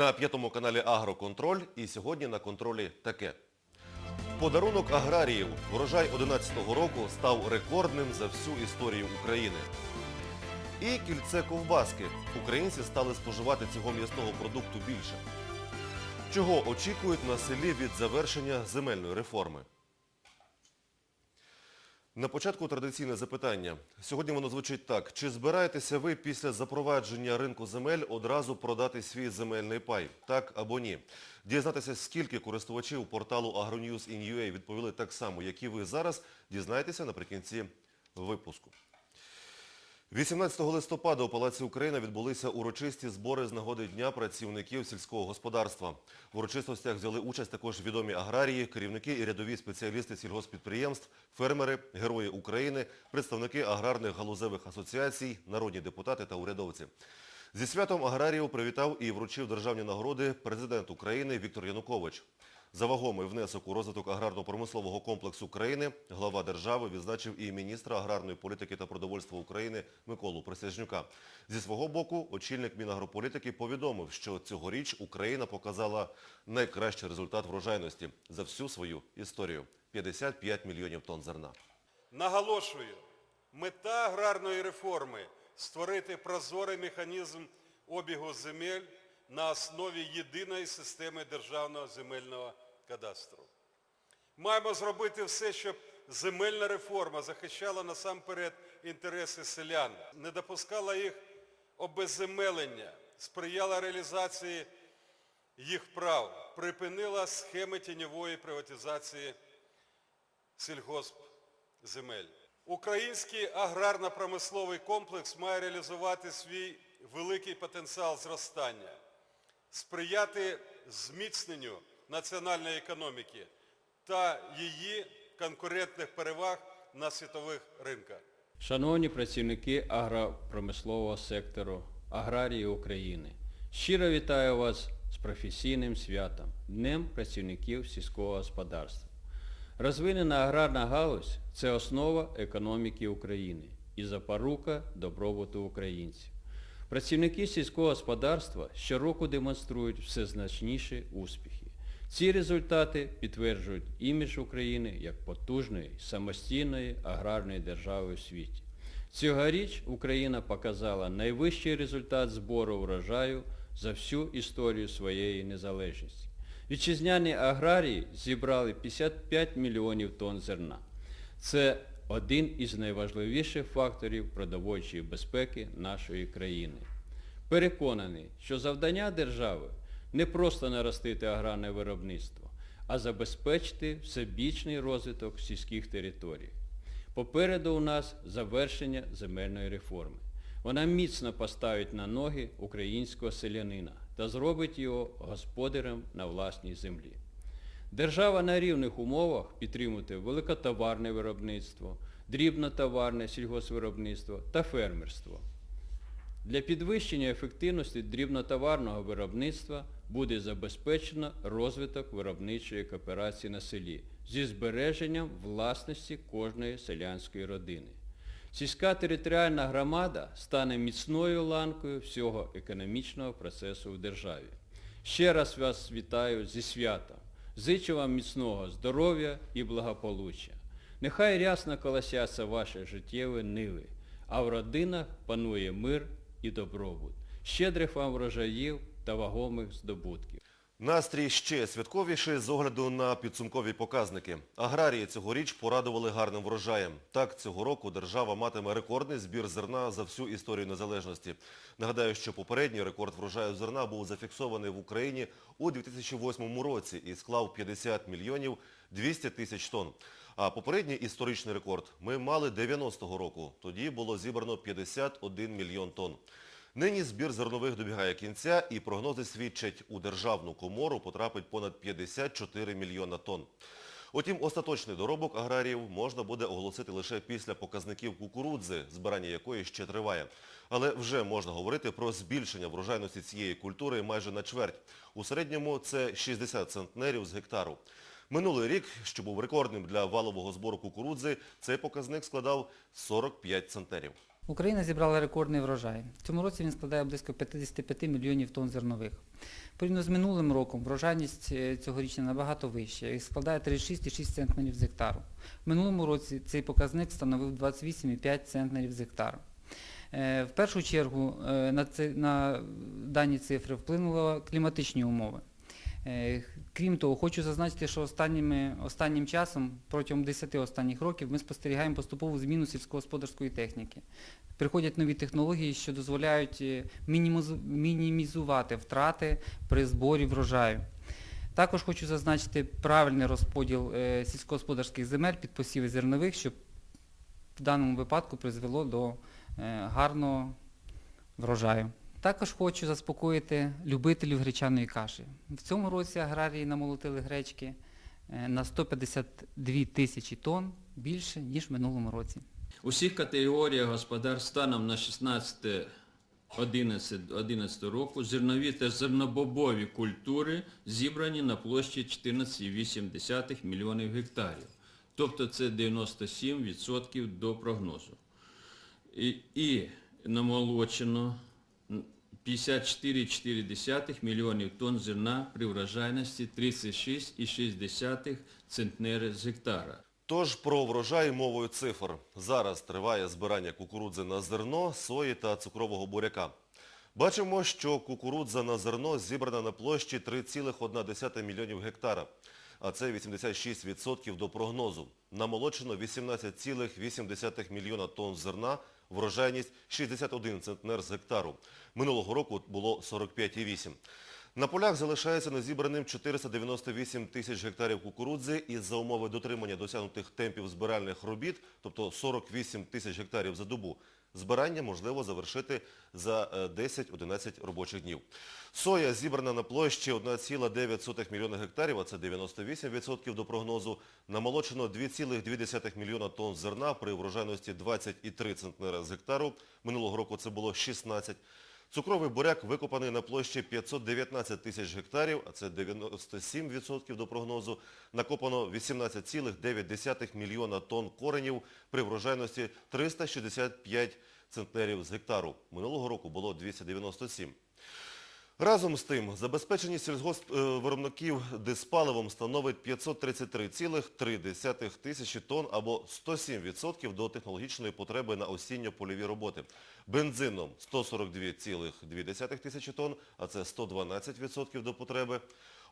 На п'ятому каналі Агроконтроль і сьогодні на контролі таке. Подарунок аграріїв. Врожай 11-го року став рекордним за всю історію України. І кільце ковбаски. Українці стали споживати цього м'ясного продукту більше. Чого очікують на селі від завершення земельної реформи? На початку традиційне запитання. Сьогодні воно звучить так. Чи збираєтеся ви після запровадження ринку земель одразу продати свій земельний пай? Так або ні? Дізнатися, скільки користувачів порталу agronews.in.ua відповіли так само, як і ви зараз, дізнаєтеся наприкінці випуску. 18 листопада у Палаці Україна відбулися урочисті збори з нагоди Дня працівників сільського господарства. В урочистостях взяли участь також відомі аграрії, керівники і рядові спеціалісти сільгоспідприємств, фермери, герої України, представники аграрних галузевих асоціацій, народні депутати та урядовці. Зі святом аграріїв привітав і вручив державні нагороди президент України Віктор Янукович. За вагомий внесок у розвиток аграрно-промислового комплексу країни глава держави відзначив і міністра аграрної політики та продовольства України Миколу Присяжнюка. Зі свого боку, очільник Мінагрополітики повідомив, що цьогоріч Україна показала найкращий результат врожайності за всю свою історію – 55 мільйонів тонн зерна. Наголошую, мета аграрної реформи – створити прозорий механізм обігу земель на основі єдиної системи державного земельного кадастру. Маємо зробити все, щоб земельна реформа захищала насамперед інтереси селян, не допускала їх обезземелення, сприяла реалізації їх прав, припинила схеми тіньової приватизації сільгоспземель. Український аграрно-промисловий комплекс має реалізувати свій великий потенціал зростання, сприяти зміцненню національної економіки та її конкурентних переваг на світових ринках. Шановні працівники агропромислового сектору, аграрії України, щиро вітаю вас з професійним святом, Днем працівників сільського господарства. Розвинена аграрна галузь – це основа економіки України і запорука добробуту українців. Працівники сільського господарства щороку демонструють все значніші успіхи. Ці результати підтверджують імідж України як потужної, самостійної аграрної держави у світі. Цьогоріч Україна показала найвищий результат збору врожаю за всю історію своєї незалежності. Вітчизняні аграрії зібрали 55 мільйонів тонн зерна. Це один із найважливіших факторів продовольчої безпеки нашої країни. Переконаний, що завдання держави не просто наростити аграрне виробництво, а забезпечити всебічний розвиток сільських територій. Попереду у нас завершення земельної реформи. Вона міцно поставить на ноги українського селянина та зробить його господарем на власній землі. Держава на рівних умовах підтримувати великотоварне виробництво, дрібнотоварне сільгоспвиробництво та фермерство. Для підвищення ефективності дрібнотоварного виробництва буде забезпечено розвиток виробничої кооперації на селі зі збереженням власності кожної селянської родини. Сільська територіальна громада стане міцною ланкою всього економічного процесу в державі. Ще раз вас вітаю зі святом. Зичу вам міцного здоров'я і благополуччя. Нехай рясно колосяться ваші життєві ниви, а в родинах панує мир і добробут. Щедрих вам врожаїв та вагомих здобутків. Настрій ще святковіший з огляду на підсумкові показники. Аграрії цьогоріч порадували гарним врожаєм. Так, цього року держава матиме рекордний збір зерна за всю історію незалежності. Нагадаю, що попередній рекорд врожаю зерна був зафіксований в Україні у 2008 році і склав 50 мільйонів 200 тисяч тонн. А попередній історичний рекорд ми мали 90-го року. Тоді було зібрано 51 мільйон тонн. Нині збір зернових добігає кінця і прогнози свідчать, у державну комору потрапить понад 54 мільйона тонн. Утім, остаточний доробок аграріїв можна буде оголосити лише після показників кукурудзи, збирання якої ще триває. Але вже можна говорити про збільшення врожайності цієї культури майже на чверть. У середньому це 60 центнерів з гектару. Минулий рік, що був рекордним для валового збору кукурудзи, цей показник складав 45 центнерів. Україна зібрала рекордний врожай. Цьому році він складає близько 55 мільйонів тонн зернових. Порівняно з минулим роком врожайність е, цьогорічна набагато вища і складає 36,6 центнерів з гектару. В минулому році цей показник становив 28,5 центнерів з гектару. Е, В першу чергу е, на дані цифри вплинули кліматичні умови. Е, Крім того, хочу зазначити, що останніми, останнім часом, протягом 10 останніх років, ми спостерігаємо поступову зміну сільськогосподарської техніки. Приходять нові технології, що дозволяють е, мінімізувати втрати при зборі врожаю. Також хочу зазначити правильний розподіл е, сільськогосподарських земель під посіви зернових, що в даному випадку призвело до гарного врожаю. Також хочу заспокоїти любителів гречаної каші. В цьому році аграрії намолотили гречки е, на 152 тисячі тонн більше, ніж в минулому році. У всіх категоріях господарств станом на 16 11, 11 року зернові та зернобобові культури зібрані на площі 14,8 мільйонів гектарів. Тобто це 97% до прогнозу. І, і намолочено 54,4 мільйонів тонн зерна при врожайності 36,6 центнери з гектара. Тож про врожай мовою цифр. Зараз триває збирання кукурудзи на зерно, сої та цукрового буряка. Бачимо, що кукурудза на зерно зібрана на площі 3,1 мільйонів гектара, а це 86% до прогнозу. Намолочено 18,8 мільйона тонн зерна, врожайність 61 центнер з гектару. Минулого року було 45,8. На полях залишається незібраним 498 тисяч гектарів кукурудзи і за умови дотримання досягнутих темпів збиральних робіт, тобто 48 тисяч гектарів за добу, збирання можливо завершити за е, 10-11 робочих днів. Соя зібрана на площі 1,9 мільйона гектарів, а це 98% до прогнозу. Намолочено 2,2 мільйона тонн зерна при врожайності 23 центнера з гектару. Минулого року це було 16 Цукровий буряк викопаний на площі 519 тисяч гектарів, а це 97% до прогнозу. Накопано 18,9 мільйона тонн коренів при врожайності 365 центнерів з гектару. Минулого року було 297. Разом з тим, забезпечення сільгоспвиробників диспаливом становить 533,3 тисячі тонн або 107% до технологічної потреби на осінньо-польові роботи. Бензином 142,2 тисячі тонн, а це 112% до потреби.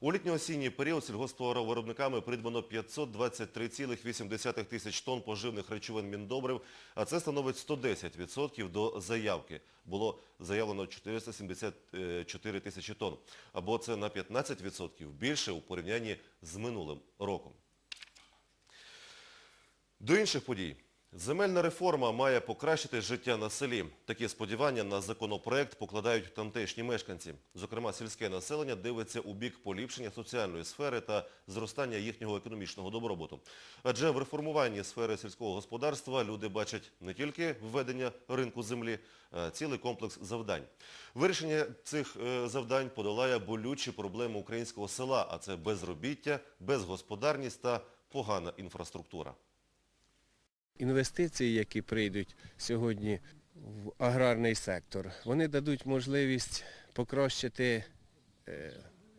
У літньо-осінній період сільгоспвиробниками придбано 523,8 тисяч тонн поживних речовин міндобрив, а це становить 110% до заявки. Було заявлено 474 тисячі тонн, або це на 15% більше у порівнянні з минулим роком. До інших подій. Земельна реформа має покращити життя на селі. Такі сподівання на законопроект покладають тамтешні мешканці. Зокрема, сільське населення дивиться у бік поліпшення соціальної сфери та зростання їхнього економічного добробуту. Адже в реформуванні сфери сільського господарства люди бачать не тільки введення ринку землі, а цілий комплекс завдань. Вирішення цих е, завдань подолає болючі проблеми українського села, а це безробіття, безгосподарність та погана інфраструктура. Інвестиції, які прийдуть сьогодні в аграрний сектор, вони дадуть можливість покращити, е,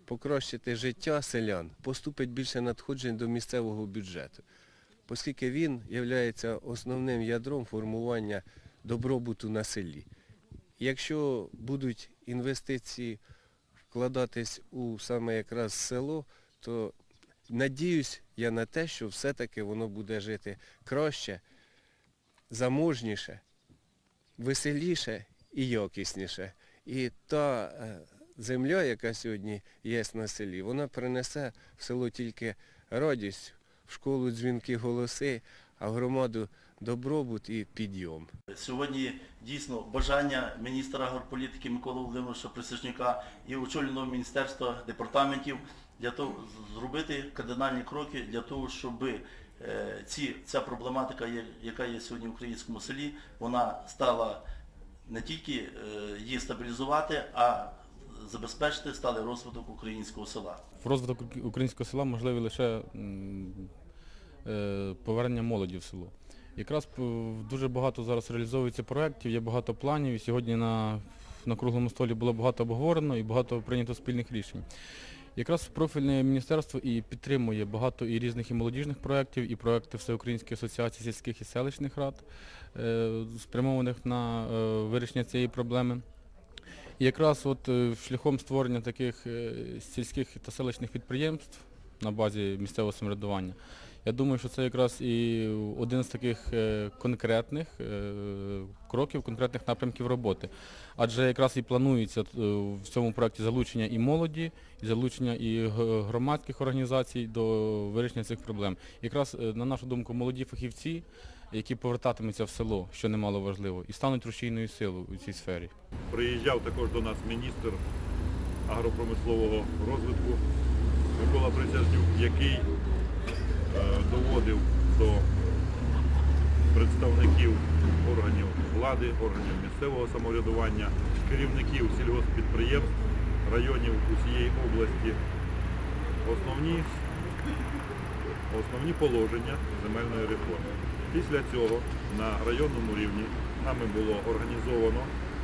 покращити життя селян, поступить більше надходжень до місцевого бюджету, оскільки він є основним ядром формування добробуту на селі. Якщо будуть інвестиції вкладатись у саме якраз село, то надіюсь я на те, що все-таки воно буде жити краще, заможніше, веселіше і якісніше. І та е, земля, яка сьогодні є на селі, вона принесе в село тільки радість, в школу дзвінки голоси, а в громаду добробут і підйом. Сьогодні дійсно бажання міністра агрополітики Миколи Володимировича Присяжняка і очолюваного міністерства департаментів для того зробити кардинальні кроки для того, щоб е, ці, ця проблематика, яка є сьогодні в українському селі, вона стала не тільки е, її стабілізувати, а забезпечити сталий розвиток українського села. Розвиток українського села можливий лише е, повернення молоді в село. Якраз дуже багато зараз реалізовується проєктів, є багато планів. Сьогодні на на круглому столі було багато обговорено і багато прийнято спільних рішень. Якраз профільне міністерство і підтримує багато і різних і молодіжних проєктів, і проєкти Всеукраїнської асоціації сільських і селищних рад, е, спрямованих на е, вирішення цієї проблеми. І якраз от е, шляхом створення таких сільських та селищних підприємств на базі місцевого самоврядування, я думаю, що це якраз і один з таких е, конкретних е, кроків, конкретних напрямків роботи. Адже якраз і планується е, в цьому проєкті залучення і молоді, і залучення і громадських організацій до вирішення цих проблем. Якраз, на нашу думку, молоді фахівці, які повертатимуться в село, що немало важливо, і стануть рушійною силою у цій сфері. Приїжджав також до нас міністр агропромислового розвитку Микола Присяжнюк, який доводив до представників органів влади, органів місцевого самоврядування, керівників сільгосппідприємств, районів усієї області основні, основні положення земельної реформи. Після цього на районному рівні нами було організовано,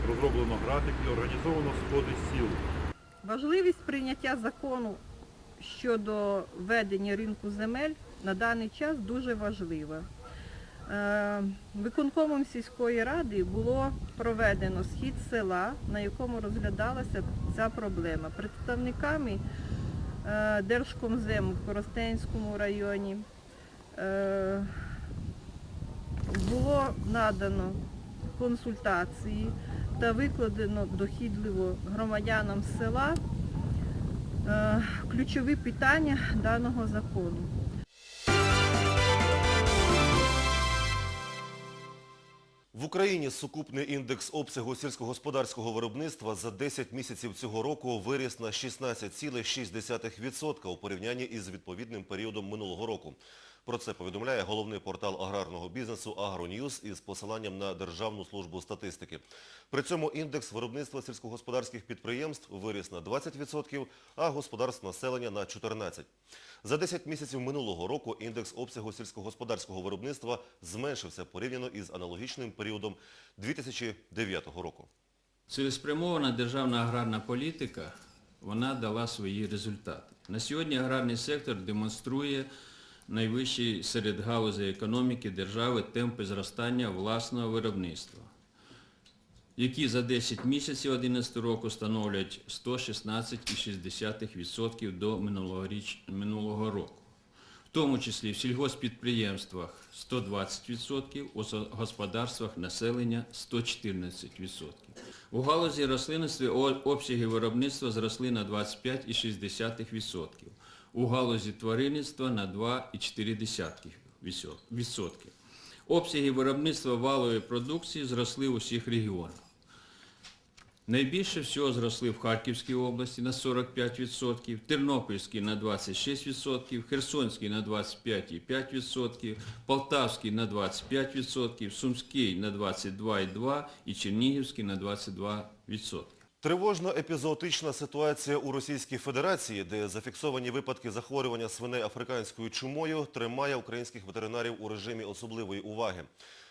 розроблено графік і організовано сходи сіл. Важливість прийняття закону щодо ведення ринку земель на даний час дуже важлива. Е, Виконкомом сільської ради було проведено схід села, на якому розглядалася ця проблема. Представниками е, Держкомзему в Коростенському районі е, було надано консультації та викладено дохідливо громадянам села ключові питання даного закону. В Україні сукупний індекс обсягу сільськогосподарського виробництва за 10 місяців цього року виріс на 16,6% у порівнянні із відповідним періодом минулого року. Про це повідомляє головний портал аграрного бізнесу «Агроньюз» із посиланням на Державну службу статистики. При цьому індекс виробництва сільськогосподарських підприємств виріс на 20%, а господарств населення на 14%. За 10 місяців минулого року індекс обсягу сільськогосподарського виробництва зменшився порівняно із аналогічним періодом 2009 року. Цілеспрямована державна аграрна політика, вона дала свої результати. На сьогодні аграрний сектор демонструє найвищі серед галузей економіки держави темпи зростання власного виробництва, які за 10 місяців 2011 року становлять 116,6% до минулого року. В тому числі в сільгоспідприємствах 120%, у господарствах населення 114%. У галузі рослинництва обсяги виробництва зросли на 25,6%, у галузі тваринництва на 2,4%. Обсяги виробництва валової продукції зросли у всіх регіонах. Найбільше всього зросли в Харківській області на 45%, Тернопільській на 26%, Херсонській на 25,5%, Полтавській на 25%, Сумській на 22,2% і Чернігівській на 22%. Тривожна епізоотична ситуація у Російській Федерації, де зафіксовані випадки захворювання свиней африканською чумою, тримає українських ветеринарів у режимі особливої уваги.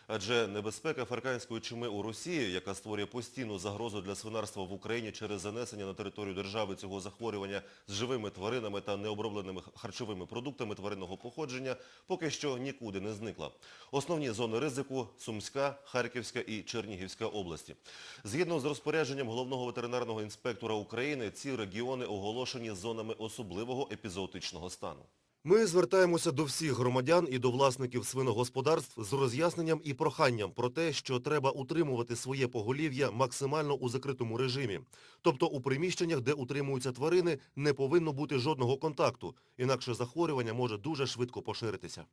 Адже небезпека африканської чуми у Росії, яка створює постійну загрозу для свинарства в Україні через занесення на територію держави цього захворювання з живими тваринами та необробленими харчовими продуктами тваринного походження, поки що нікуди не зникла. Основні зони ризику – Сумська, Харківська і Чернігівська області. Згідно з розпорядженням головного ветеринарного інспектора України, ці регіони оголошені зонами особливого епізоотичного стану. Ми звертаємося до всіх громадян і до власників свиногосподарств з роз'ясненням і проханням про те, що треба утримувати своє поголів'я максимально у закритому режимі. Тобто у приміщеннях, де утримуються тварини, не повинно бути жодного контакту, інакше захворювання може дуже швидко поширитися.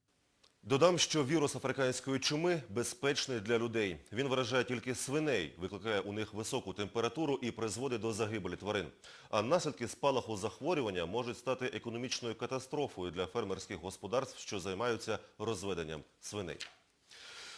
Додам, що вірус африканської чуми безпечний для людей. Він вражає тільки свиней, викликає у них високу температуру і призводить до загибелі тварин. А наслідки спалаху захворювання можуть стати економічною катастрофою для фермерських господарств, що займаються розведенням свиней.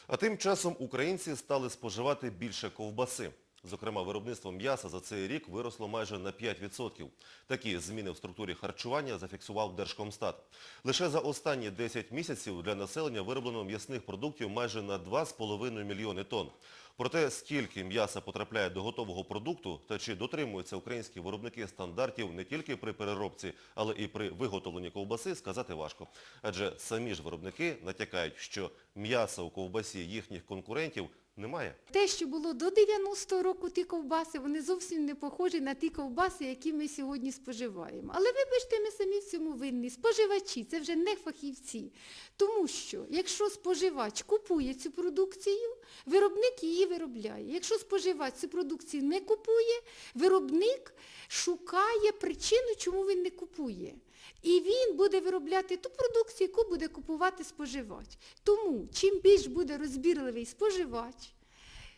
А тим часом українці стали споживати більше ковбаси. Зокрема, виробництво м'яса за цей рік виросло майже на 5%. Такі зміни в структурі харчування зафіксував Держкомстат. Лише за останні 10 місяців для населення вироблено м'ясних продуктів майже на 2,5 мільйони тонн. Про те, скільки м'яса потрапляє до готового продукту та чи дотримуються українські виробники стандартів не тільки при переробці, але і при виготовленні ковбаси, сказати важко. Адже самі ж виробники натякають, що м'яса у ковбасі їхніх конкурентів немає. Те, що було до 90-го року ті ковбаси, вони зовсім не похожі на ті ковбаси, які ми сьогодні споживаємо. Але вибачте, ми самі в цьому винні. Споживачі, це вже не фахівці. Тому що, якщо споживач купує цю продукцію, виробник її виробляє. Якщо споживач цю продукцію не купує, виробник шукає причину, чому він не купує. І він буде виробляти ту продукцію, яку буде купувати споживач. Тому чим більш буде розбірливий споживач,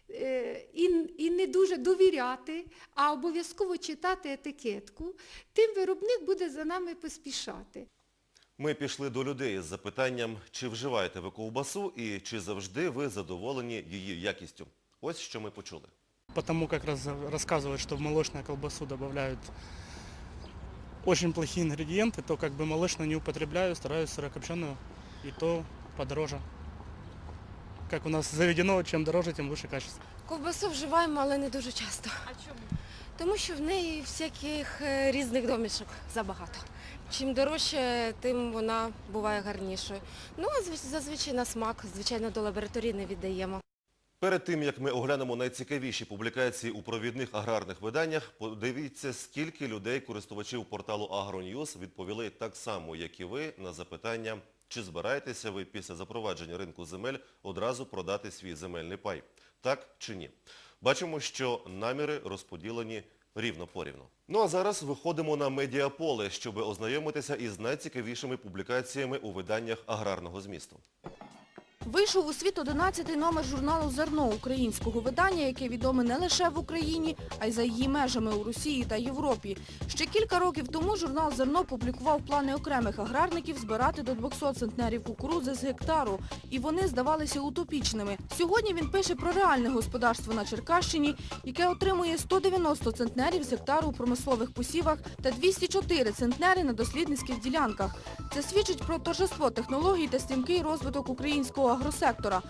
е, і, і не дуже довіряти, а обов'язково читати етикетку, тим виробник буде за нами поспішати. Ми пішли до людей з запитанням, чи вживаєте ви ковбасу і чи завжди ви задоволені її якістю. Ось що ми почули. Как раз рассказывают, что в молочную колбасу добавляют очень плохие ингредиенты, то как бы молочную не употребляю, стараюсь сырокопченую, и то подороже. Как у нас заведено, чем дороже, тем лучше качество. Ковбасу вживаємо, але не дуже часто. А чому? Тому що в неї всяких е, різних домішок забагато. Чим дорожче, тим вона буває гарнішою. Ну, а звич- зазвичай на смак, звичайно, до лабораторії не віддаємо. Перед тим, як ми оглянемо найцікавіші публікації у провідних аграрних виданнях, подивіться, скільки людей, користувачів порталу AgroNews, відповіли так само, як і ви, на запитання, чи збираєтеся ви після запровадження ринку земель одразу продати свій земельний пай. Так чи ні? Бачимо, що наміри розподілені рівно-порівно. Ну а зараз виходимо на медіаполе, щоб ознайомитися із найцікавішими публікаціями у виданнях аграрного змісту. Вийшов у світ 11-й номер журналу «Зерно» українського видання, яке відоме не лише в Україні, а й за її межами у Росії та Європі. Ще кілька років тому журнал «Зерно» публікував плани окремих аграрників збирати до 200 центнерів кукурудзи з гектару, і вони здавалися утопічними. Сьогодні він пише про реальне господарство на Черкащині, яке отримує 190 центнерів з гектару у промислових посівах та 204 центнери на дослідницьких ділянках. Це свідчить про торжество технологій та стрімкий розвиток українського агросектора.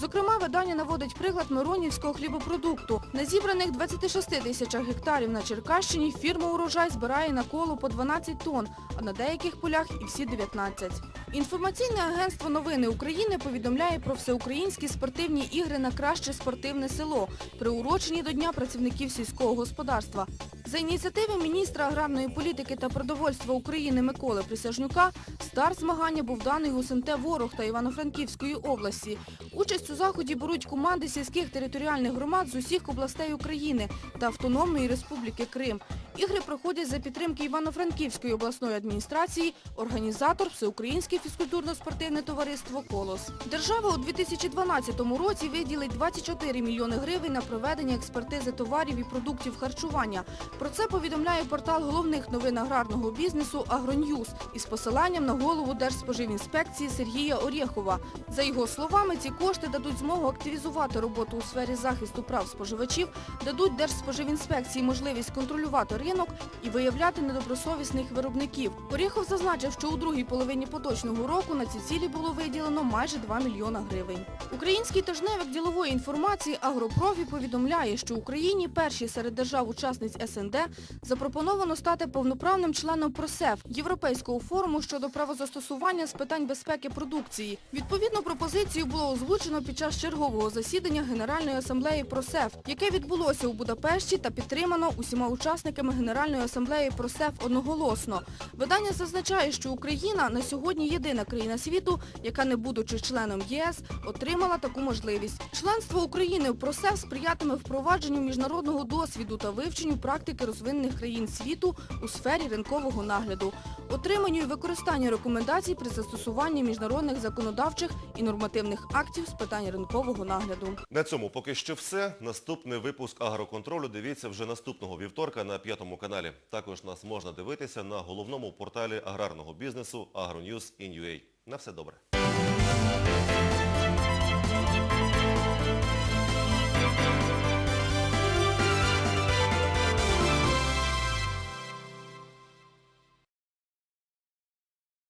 Зокрема, видання наводить приклад Миронівського хлібопродукту. На зібраних 26 тисячах гектарів на Черкащині фірма «Урожай» збирає на коло по 12 тонн, а на деяких полях і всі 19. Інформаційне агентство «Новини України» повідомляє про всеукраїнські спортивні ігри на краще спортивне село, приурочені до Дня працівників сільського господарства. За ініціативи міністра аграрної політики та продовольства України Миколи Присяжнюка старт змагання був даний у СНТ Ворог та Івано-Франківської області. Участь у заході беруть команди сільських територіальних громад з усіх областей України та Автономної Республіки Крим. Ігри проходять за підтримки Івано-Франківської обласної адміністрації, організатор Всеукраїнське фізкультурно-спортивне товариство «Колос». Держава у 2012 році виділить 24 мільйони гривень на проведення експертизи товарів і продуктів харчування. Про це повідомляє портал головних новин аграрного бізнесу «Агроньюз» із посиланням на голову Держспоживінспекції Сергія Орєхова. За його словами, ці кошти дадуть змогу активізувати роботу у сфері захисту прав споживачів, дадуть Держспоживінспекції можливість контролювати ринок і виявляти недобросовісних виробників. Орєхов зазначив, що у другій половині поточного року на ці цілі було виділено майже 2 мільйона гривень. Український тижневик ділової інформації «Агропрофі» повідомляє, що Україні перші серед держав-учасниць СНД запропоновано стати повноправним членом ПРОСЕФ – Європейського форуму щодо правозастосування з питань безпеки продукції. Відповідну пропозицію було озвучено під час чергового засідання Генеральної асамблеї ПРОСЕФ, яке відбулося у Будапешті та підтримано усіма учасниками Генеральної асамблеї ПРОСЕФ одноголосно. Видання зазначає, що Україна на сьогодні єдина країна світу, яка, не будучи членом ЄС, отримала таку можливість. Членство України в ПРОСЕФ сприятиме впровадженню міжнародного досвіду та вивченню практики розвинених країн світу у сфері ринкового нагляду, отриманню і використанню рекомендацій при застосуванні міжнародних законодавчих і нормативних актів з питань ринкового нагляду. На цьому поки що все. Наступний випуск агроконтролю дивіться вже наступного вівторка на п'ятому каналі. Також нас можна дивитися на головному порталі аграрного бізнесу AgroNews.in.ua. На все добре.